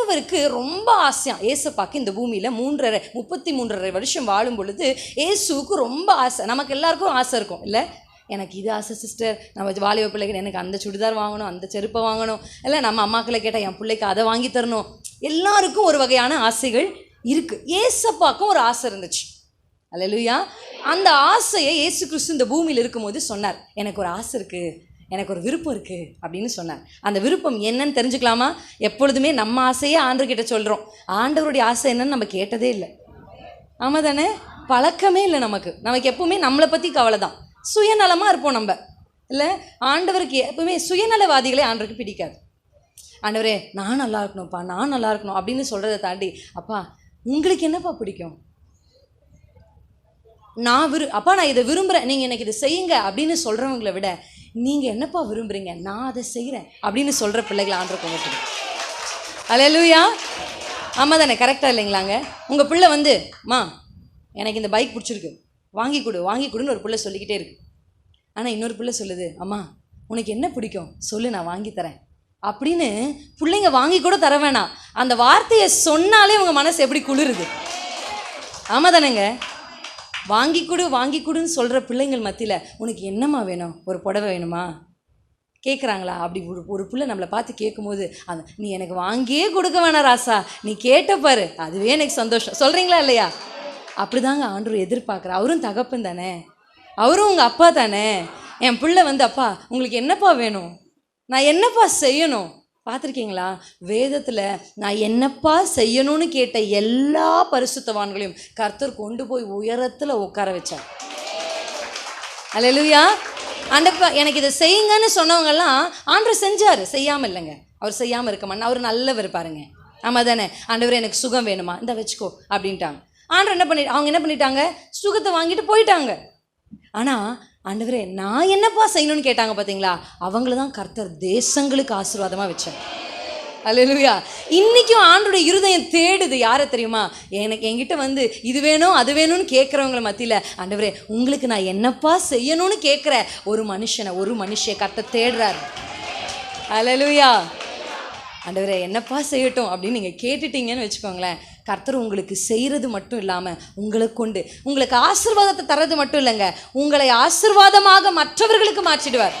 ஆண்டவருக்கு ரொம்ப ஆசையாம் ஏசப்பாக்கு இந்த பூமியில் மூன்றரை முப்பத்தி மூன்றரை வருஷம் வாழும் பொழுது ஏசுவுக்கு ரொம்ப ஆசை. நமக்கு எல்லாருக்கும் ஆசை இருக்கும். இல்லை? எனக்கு இது ஆசை சிஸ்டர். நம்ம வாலிப பிள்ளைக்கு எனக்கு அந்த சுடிதார் வாங்கணும் அந்த செருப்பை வாங்கணும். இல்லை நம்ம அம்மாக்களை கேட்டால் என் பிள்ளைக்கு அதை வாங்கி தரணும். எல்லாருக்கும் ஒரு வகையான ஆசைகள் இருக்குது ஏசப்பாக்கும் ஒரு ஆசை இருந்துச்சு. அல்லேலூயா அந்த ஆசையை இயேசு கிறிஸ்து இந்த பூமியில் இருக்கும்போது சொன்னார். எனக்கு ஒரு ஆசை இருக்குது எனக்கு ஒரு விருப்பம் இருக்குது அப்படின்னு சொன்னார். அந்த விருப்பம் என்னன்னு தெரிஞ்சுக்கலாமா? எப்பொழுதுமே நம்ம ஆசையே ஆண்டர்கிட்ட சொல்கிறோம் ஆண்டவருடைய ஆசை என்னன்னு நம்ம கேட்டதே இல்லை. ஆமாம் தானே பழக்கமே இல்லை நமக்கு. நமக்கு எப்பவுமே நம்மளை பற்றி கவலை தான் சுயநலமாக இருப்போம் நம்ம. இல்லை? ஆண்டவருக்கு எப்பவுமே சுயநலவாதிகளே ஆண்டவருக்கு பிடிக்காது. ஆண்டவரே நான் நல்லா இருக்கணும்ப்பா நான் நல்லா இருக்கணும் அப்படின்னு சொல்கிறத தாண்டி அப்பா உங்களுக்கு என்னப்பா பிடிக்கும்? நான் விரு அப்பா நான் இதை விரும்புகிறேன் நீங்கள் எனக்கு இதை செய்யுங்க அப்படின்னு சொல்கிறவங்கள விட நீங்கள் என்னப்பா விரும்புகிறீங்க நான் அதை செய்கிறேன் அப்படின்னு சொல்கிற பிள்ளைகளை ஆண்டர் கொண்டு அலையலூயா ஆமாம் தானே கரெக்டாக இல்லைங்களாங்க? உங்கள் பிள்ளை வந்து மா எனக்கு இந்த பைக் பிடிச்சிருக்கு. வாங்கி கொடு வாங்கி கொடுன்னு ஒரு பிள்ளை சொல்லிக்கிட்டே இருக்கு. ஆனால் இன்னொரு பிள்ளை சொல்லுது அம்மா உனக்கு என்ன பிடிக்கும்? சொல்லு நான் வாங்கி தரேன். அப்படின்னு பிள்ளைங்க வாங்கி கூட தர வேணாம். அந்த வார்த்தையை சொன்னாலே உங்கள் மனசு எப்படி குளிருது? ஆமாம் தானேங்க? வாங்கி கொடு வாங்கி கொடுன்னு சொல்கிற பிள்ளைங்கள் மத்தியில் உனக்கு என்னம்மா வேணும்? ஒரு புடவை வேணுமா? கேட்குறாங்களா அப்படி ஒரு ஒரு பிள்ளை நம்மளை பார்த்து கேட்கும்போது அந்த நீ எனக்கு வாங்கியே கொடுக்க வேணாம் ராசா. நீ கேட்ட பாரு. அதுவே எனக்கு சந்தோஷம். சொல்கிறீங்களா இல்லையா? அப்படிதாங்க ஆண்டவர் எதிர்பார்க்குற அவரும் தகப்பன் தானே. அவரும் உங்கள் அப்பா தானே. என் பிள்ளை வந்து அப்பா உங்களுக்கு என்னப்பா வேணும்? நான் என்னப்பா செய்யணும்? பார்த்துருக்கீங்களா? வேதத்தில் நான் என்னப்பா செய்யணும்னு கேட்ட எல்லா பரிசுத்தவான்களையும் கர்த்தர் கொண்டு போய் உயரத்தில் உட்கார வச்சார். அல்லேலூயா ஆண்டப்பா எனக்கு இதை செய்யுங்கன்னு சொன்னவங்கெல்லாம் ஆண்டவர் செஞ்சார். செய்யாமல் இல்லைங்க. அவர் செய்யாமல் இருக்க மாட்டேன் அவர் நல்லவர் பாருங்க. ஆமாம் தானே? ஆண்டவர் எனக்கு சுகம் வேணுமா? இந்த வச்சுக்கோ அப்படின்ட்டாங்க. ஆண்டவர் என்ன பண்ணி அவங்க என்ன பண்ணிட்டாங்க? சுகத்தை வாங்கிட்டு போயிட்டாங்க. ஆனால் ஆண்டவரே நான் என்னப்பா செய்யணும்னு கேட்டாங்க பார்த்தீங்களா அவங்கள தான் கர்த்தர் தேசங்களுக்கு ஆசீர்வாதமாக வச்சேன் அல்லா இன்றைக்கும் ஆண்டுடைய இருதயம் தேடுது. யாரை தெரியுமா? எனக்கு என்கிட்ட வந்து இது வேணும் அது வேணும்னு கேட்குறவங்கள மத்தியில் ஆண்டவரே உங்களுக்கு நான் என்னப்பா செய்யணும்னு கேட்குற ஒரு மனுஷனை ஒரு மனுஷியை கர்த்தர் தேடுறாரு. அல்லேலூயா ஆண்டவரே என்னப்பா செய்யட்டும் அப்படின்னு நீங்கள் கேட்டுட்டீங்கன்னு வச்சுக்கோங்களேன். கர்த்தர் உங்களுக்கு செய்கிறது மட்டும் இல்லாமல் உங்களை கொண்டு உங்களுக்கு ஆசிர்வாதத்தை தர்றது மட்டும் இல்லைங்க. உங்களை ஆசிர்வாதமாக மற்றவர்களுக்கு மாற்றிடுவார்.